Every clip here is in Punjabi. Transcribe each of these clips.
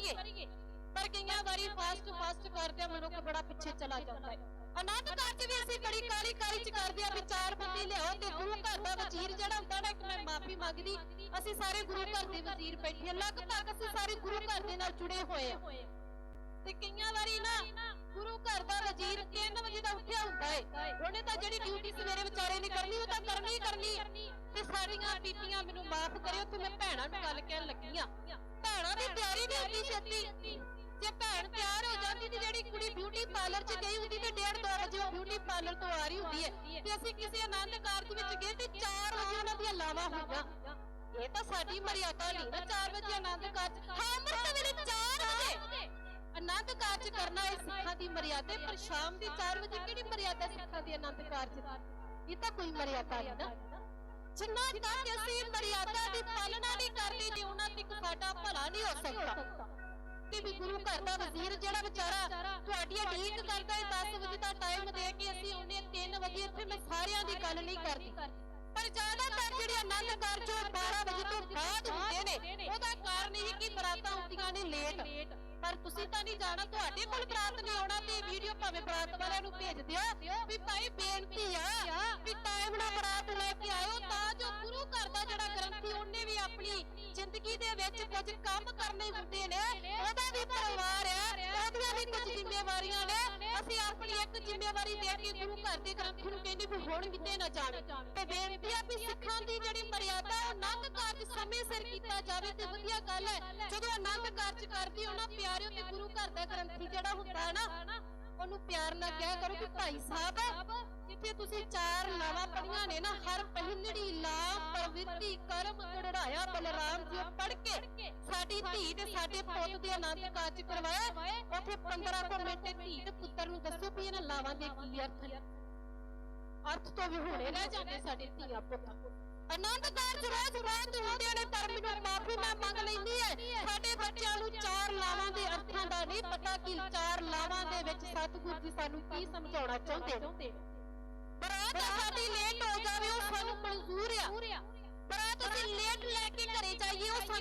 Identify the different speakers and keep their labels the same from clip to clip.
Speaker 1: ਕਰੀਏ ਪਰ ਕਈਆਂ ਵਾਰੀ ਫਾਸਟ ਫਾਸਟ ਕਰਦੇ ਮਨੁੱਖ ਬੜਾ ਪਿੱਛੇ ਚਲਾ ਜਾਂਦਾ ਹੈ। ਆਨੰਦ ਕਾਰਜ ਵੀ ਅਸੀਂ ਬੜੀ ਕਾਲੀ ਕਾਲੀ ਚ ਕਰਦੇ ਆ, ਵੀ ਚਾਰ ਬੰਦੇ ਲਿਆਓ ਤੇ ਗੁਰੂ ਘਰ ਦਾ ਵਜ਼ੀਰ ਜਿਹੜਾ ਹੁੰਦਾ ਨਾ, ਇੱਕ ਮੈਂ ਮਾਫੀ ਮੰਗਦੀ, ਅਸੀਂ ਸਾਰੇ ਗੁਰੂ ਘਰ ਦੇ ਵਜ਼ੀਰ ਬੈਠੇ ਆ ਲਗਭਗ ਅਸੀਂ ਸਾਰੇ ਗੁਰੂ ਘਰ ਦੇ ਨਾਲ ਜੁੜੇ ਹੋਏ ਆ ਤੇ ਕਈਆਂ ਵਾਰੀ ਨਾ, ਗੁਰੂ ਘਰ ਦਾ ਵਜ਼ੀਰ 3 ਵਜੇ ਦਾ ਉੱਠਿਆ ਹੁੰਦਾ ਹੈ। ਉਹਨੇ ਤਾਂ ਜਿਹੜੀ ਡਿਊਟੀ ਸਵੇਰੇ ਵਿਚਾਰੇ ਨੇ ਕਰਨੀ, ਉਹ ਤਾਂ ਕਰਨੀ ਕਰਨੀ। ਤੇ ਸਾਰੀਆਂ ਬੀਬੀਆਂ ਮੈਨੂੰ ਮਾਫ ਕਰਿਓ ਤੇ ਮੈਂ ਭੈਣਾਂ ਨੂੰ ਗੱਲ ਕਹਿਣ ਲੱਗੀ ਆ ਭੈਣਾਂ ਦੀ ਤਿਆਰੀ ਨਹੀਂ ਹੁੰਦੀ ਛੇਤੀ ਜੇ ਭੈਣ ਤਿਆਰ ਹੋ ਜਾਂਦੀ ਤੇ ਜਿਹੜੀ ਕੁੜੀ ਬਿਊਟੀ ਪਾਰਲਰ 'ਚ ਗਈ ਹੁੰਦੀ ਤੇ 1:30 2 ਵਜੇ ਉਹ ਬਿਊਟੀ ਪਾਰਲਰ ਤੋਂ ਆ ਰਹੀ ਹੁੰਦੀ ਹੈ। ਤੇ ਅਸੀਂ ਕਿਸੇ ਆਨੰਦ ਕਾਰਜ ਵਿੱਚ ਗਏ ਤੇ 4 ਵਜੇ ਉਹਨਾਂ ਦੀਆਂ ਲਾਵਾਂ ਹੋਈਆਂ। ਇਹ ਤਾਂ ਸਾਡੀ ਮਰਿਆਦਾ ਨਹੀਂ ਨਾ 4 ਵਜੇ ਆਨੰਦ ਕਾਰਜ। ਹਾਂ ਅੰਮ੍ਰਿਤ ਵੇਲੇ 4 ਵਜੇ ਆਨੰਦ ਕਾਰਜ ਕਰਨਾ ਇਹ ਸਿੱਖਾਂ ਦੀ ਮਰਿਆਦਾ ਪਰ ਸ਼ਾਮ ਦੀ 4 ਵਜੇ ਕਿਹੜੀ ਮਰਿਆਦਾ ਸਿੱਖਾਂ ਦੀ ਆਨੰਦ ਕਾਰਜ ਦੀ? ਇਹ ਤਾਂ ਕੋਈ ਮਰਿਆਦਾ ਨਹੀਂ ਨਾ। ਜਿੰਨਾ ਤੱਕ ਅਸੀਂ ਮਰਿਆਦਾ ਨਹੀਂ ਹੋ ਸਕਦਾ। ਤੇ ਵੀ ਗੁਰੂ ਘਰ ਦਾ ਵਜ਼ੀਰ ਜਿਹੜਾ ਵਿਚਾਰਾ ਤੁਹਾਡੀ ਉਡੀਕ ਕਰਦਾ ਹੈ 10 ਵਜੇ ਦਾ ਟਾਈਮ ਦੇ ਕੇ ਅਸੀਂ ਉਹਨੇ 3 ਵਜੇ ਇੱਥੇ ਮੈਂ ਸਾਰਿਆਂ ਦੀ ਗੱਲ ਨਹੀਂ ਕਰਦੀ। ਪਰ ਜ਼ਿਆਦਾਤਰ ਜਿਹੜੇ ਆਨੰਦ ਕਾਰਜ 12 ਵਜੇ ਤੋਂ ਬਾਅਦ ਹੁੰਦੇ ਨੇ, ਉਹਦਾ ਕਾਰਨ ਇਹ ਕਿ ਬਰਾਤਾਂ ਹੁੰਦੀਆਂ ਨੇ ਲੇਟ ਪਰ ਤੁਸੀਂ ਤਾਂ ਨਹੀਂ ਜਾਣਾ, ਤੁਹਾਡੇ ਕੋਲ ਬਰਾਤ ਨਹੀਂ ਆਉਣਾ ਤੇ ਵੀਡੀਓ ਭਾਵੇਂ ਬਰਾਤ ਵਾਲਿਆਂ ਨੂੰ ਭੇਜ ਦਿਓ ਵੀ ਭਾਈ ਬੇਨਤੀ ਆ ਵੀ ਟਾਈਮ ਨਾਲ ਬਰਾਤ ਲੈ ਕੇ ਆਇਓ, ਤਾਂ ਜੋ ਗੁਰੂ ਘਰ ਦਾ ਜਿਹੜਾ ਗ੍ਰੰਥੀ, ਉਹਨੇ ਵੀ ਆਪਣੀ ਜ਼ਿੰਦਗੀ ਦੇ ਵਿੱਚ ਕੁਝ ਕੰਮ ਕਰਨੇ ਹੁੰਦੇ ਨੇ। ਉਹਦਾ ਵੀ ਪਰਿਵਾਰ ਹੈ, ਉਹਦੀਆਂ ਵੀ ਕੁਝ ਜ਼ਿੰਮੇਵਾਰੀਆਂ ਨੇ। ਅਸੀਂ ਆਪਣੀ ਇੱਕ ਜ਼ਿੰਮੇਵਾਰੀ ਦੇ ਕੇ ਗੁਰੂ ਘਰ ਦੇ ਗ੍ਰੰਥੀ ਨੂੰ ਕਹਿੰਦੇ ਵੀ ਹੁਣ ਕਿਤੇ ਨਾ ਜਾਵੇ। ਤੇ ਬੇਨਤੀ ਆ ਵੀ ਸਿੱਖਾਂ ਦੀ ਜਿਹੜੀ ਮਰਿਆਦਾ, ਉਹ ਆਨੰਦ ਕਾਰਜ ਸਮੇਂ ਸਿਰ ਕੀਤਾ ਜਾਵੇ ਤੇ ਵਧੀਆ ਗੱਲ ਹੈ। ਜਦੋਂ ਆਨੰਦ ਕਾਰਜ ਕਰਦੀ, ਉਹਨਾਂ ਪਿਆਰਿਓ ਤੇ ਗੁਰੂ ਘਰ ਦਾ ਗ੍ਰੰਥੀ ਜਿਹੜਾ ਹੁੰਦਾ ਹੈ ਨਾ, ਉਹਨੂੰ ਪਿਆਰ ਨਾਲ ਕਿਹਾ ਕਰੋ ਕਿ ਭਾਈ ਸਾਹਿਬ, ਜਿੱਥੇ ਤੁਸੀਂ ਚਾਰ ਲਾਵਾਂ ਪੜੀਆਂ ਨੇ ਨਾ, ਹਰ ਪਹਿਲੜੀ ਲਾਮ ਪ੍ਰਵਿਰਤੀ ਕਰਮ ਕਢਾਇਆ ਬਲਰਾਮ ਜੀ ਪੜ ਕੇ ਸਾਡੀ ਧੀ ਤੇ ਸਾਡੇ ਪੁੱਤ ਦੇ ਆਨੰਦ ਕਾਰਜ ਕਰਵਾਇਆ। ਉੱਥੇ 15 ਕੁ ਮਿੰਟ ਧੀ ਤੇ ਪੁੱਤਰ ਨੂੰ ਦੱਸੋ ਵੀ ਇਹਨਾਂ ਲਾਵਾਂ ਦੇ ਕੀ ਅਰਥ ਨੇ। ਅਰਥ ਤੋਂ ਵੀ ਹੁਣੇ ਰਹਿ ਜਾਂਦੇ ਸਾਡੇ ਧੀਆ ਪੁੱਤ ਆਨੰਦ ਕਾਰਜ ਰੋਜ਼ ਰੋਜ਼ ਹੁੰਦੇ ਨੇ ਪਰ ਮੈਨੂੰ ਮਾਫੀ ਮੈਂ ਮੰਗ ਲੈਂਦੀ ਹੈ। ਸਾਡੇ ਬੱਚਿਆਂ ਨੂੰ ਚਾਰ ਲਾਵਾਂ ਦੇ ਅਰਥਾਂ ਦਾ ਨਹੀਂ ਪਤਾ ਕਿ ਚਾਰ ਲਾਵਾਂ ਦੇ ਵਿੱਚ ਸਤਿਗੁਰੂ ਜੀ ਸਾਨੂੰ ਕੀ ਸਮਝਾਉਣਾ ਚਾਹੁੰਦੇ ਨੇ? ਬਰਾਤ ਸਾਡੀ ਲੇਟ ਹੋ ਜਾਵੇ ਉਹ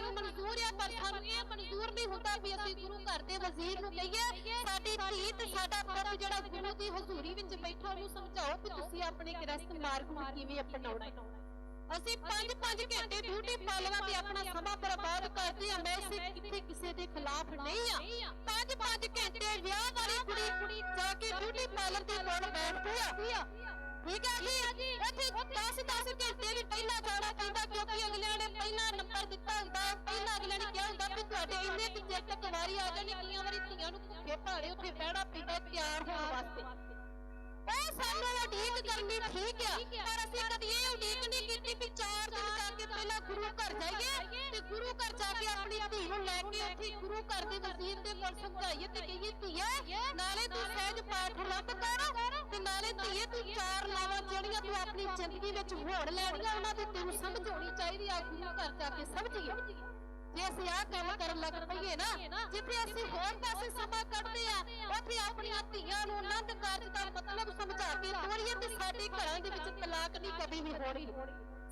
Speaker 1: ਸਾਨੂੰ ਮਨਜ਼ੂਰ ਆ, ਪਰ ਸਾਨੂੰ ਇਹ ਮਨਜ਼ੂਰ ਨਹੀਂ ਹੁੰਦਾ ਵੀ ਅਸੀਂ ਗੁਰੂ ਘਰ ਦੇ ਵਜ਼ੀਰ ਨੂੰ ਕਹੀਏ, ਸਾਡੀ ਧੀ ਤੇ ਸਾਡਾ ਪੁੱਤ ਜਿਹੜਾ ਗੁਰੂ ਦੀ ਹਜ਼ੂਰੀ ਵਿੱਚ ਬੈਠਾ, ਉਹਨੂੰ ਸਮਝਾਓ ਕਿ ਤੁਸੀਂ ਆਪਣੇ ਗ੍ਰਸਤ ਮਾਰਗ ਨੂੰ ਕਿਵੇਂ ਅਪਣਾਉਣਾ ਅਸੀਂ 5-5 ਘੰਟੇ ਬਿਊਟੀ ਪਾਰਲਰਾਂ ਤੇ ਆਪਣਾ ਸਮਾਂ ਬਰਬਾਦ ਕਰਦੇ ਆ ਮੈਂ ਇਸੇ ਕਿਤੇ ਕਿਸੇ ਦੇ ਖਿਲਾਫ ਨਹੀਂ ਆ 5-5 ਘੰਟੇ ਵਿਆਹ ਵਾਲੀ ਕੁੜੀ ਜਾ ਕੇ ਬਿਊਟੀ ਪਾਰਲਰ ਦੇ ਕੋਲ ਬੈਠਦੀ ਆ। ਠੀਕ ਹੈ ਜੀ? ਇੱਥੇ 10-10 ਘੰਟੇ ਵੀ ਪਹਿਲਾਂ ਜਾਣਾ ਪੈਂਦਾ ਕਿਉਂਕਿ ਅਗਲਿਆਂ ਨੇ ਪਹਿਲਾਂ ਨੰਬਰ ਦਿੱਤਾ ਹੁੰਦਾ, ਪਹਿਲਾਂ ਅਗਲਿਆਂ ਨੇ ਕਿਹਾ ਹੁੰਦਾ ਵੀ ਤੁਹਾਡੇ ਇੰਨੇ ਕੁ ਤੱਕ ਵਾਰੀ ਆ ਜਾਣੀ, ਕਈਆਂ ਵਾਰੀ ਧੀਆਂ ਨੂੰ ਭੁੱਖੇ ਭਾੜੇ ਉੱਥੇ ਬਹਿਣਾ ਪੈਂਦਾ ਤਿਆਰ ਹੋਣ ਵਾਸਤੇ। ਉਹ ਸਾਨੂੰ ਉਡੀਕ ਕਰਨੀ ਠੀਕ ਆ, ਪਰ ਅਸੀਂ ਕਦੀ ਇਹ ਉਡੀਕ ਨਹੀਂ ਕੀਤੀ ਵੀ ਚਾਰ ਦਿਨ ਜਾ ਕੇ ਪਹਿਲਾਂ ਗੁਰੂ ਘਰ ਜਾਈਏ ਤੇ ਗੁਰੂ ਘਰ ਜਾ ਕੇ ਆਪਣੀ ਧੀ ਨੂੰ ਲੈ ਕੇ ਉੱਥੇ ਗੁਰੂ ਘਰ ਦੇ ਵਜ਼ੀਰ ਦੇ ਕੋਲ ਸਮਝਾਈਏ ਤੇ ਕਹੀਏ, ਧੀਏ, ਨਾਲੇ ਤੂੰ ਸਹਿਜ ਪਾਠ ਲੱਭ ਕਰ ਤੇ ਨਾਲੇ ਧੀਏ ਤੂੰ ਚਾਰ ਲਾਵਾਂ ਆਪਣੀ ਜ਼ਿੰਦਗੀ ਵਿੱਚ ਹੋੜ ਲੈਣੀਆਂ ਉਹਨਾਂ ਦੀ, ਤੈਨੂੰ ਸਮਝ ਆਉਣੀ ਚਾਹੀਦੀ ਆ ਗੁਰੂ ਘਰ ਜਾ ਕੇ ਸਮਝੀਏ। ਜੇ ਅਸੀਂ ਆਹ ਕੰਮ ਕਰਨ ਲੱਗ ਪਈਏ ਨਾ, ਜਿੱਥੇ ਅਸੀਂ ਹੋਰ ਪਾਸੇ ਸਮਾਂ ਕੱਢਦੇ ਆ, ਉੱਥੇ ਆਪਣੀਆਂ ਧੀਆਂ ਨੂੰ ਆਨੰਦ ਕਾਰਜ ਦਾ ਮਤਲਬ ਸਮਝਾ ਕੇ ਤੋਰੀਏ ਤੇ ਸਾਡੇ ਘਰਾਂ ਦੇ ਵਿੱਚ ਤਲਾਕ ਨਹੀਂ ਕਦੀ ਵੀ ਹੋਣੀ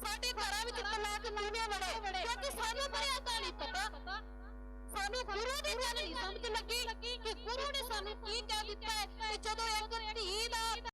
Speaker 1: ਸਾਡੇ ਘਰਾਂ ਵਿੱਚ ਤਲਾਕ ਨਹੀਂ ਵੜੇ? ਕਿਉਂਕਿ ਸਾਨੂੰ ਮਰਿਆਦਾ ਨਹੀਂ ਪਤਾ। ਸਾਨੂੰ ਗੁਰੂ ਦੀ ਗੱਲ ਨਹੀਂ ਸਮਝ ਲੱਗੀ ਕਿ ਗੁਰੂ ਨੇ ਸਾਨੂੰ ਕੀ ਕਹਿ ਦਿੱਤਾ ਹੈ ਕਿ ਜਦੋਂ ਇੱਕ ਧੀ ਦਾ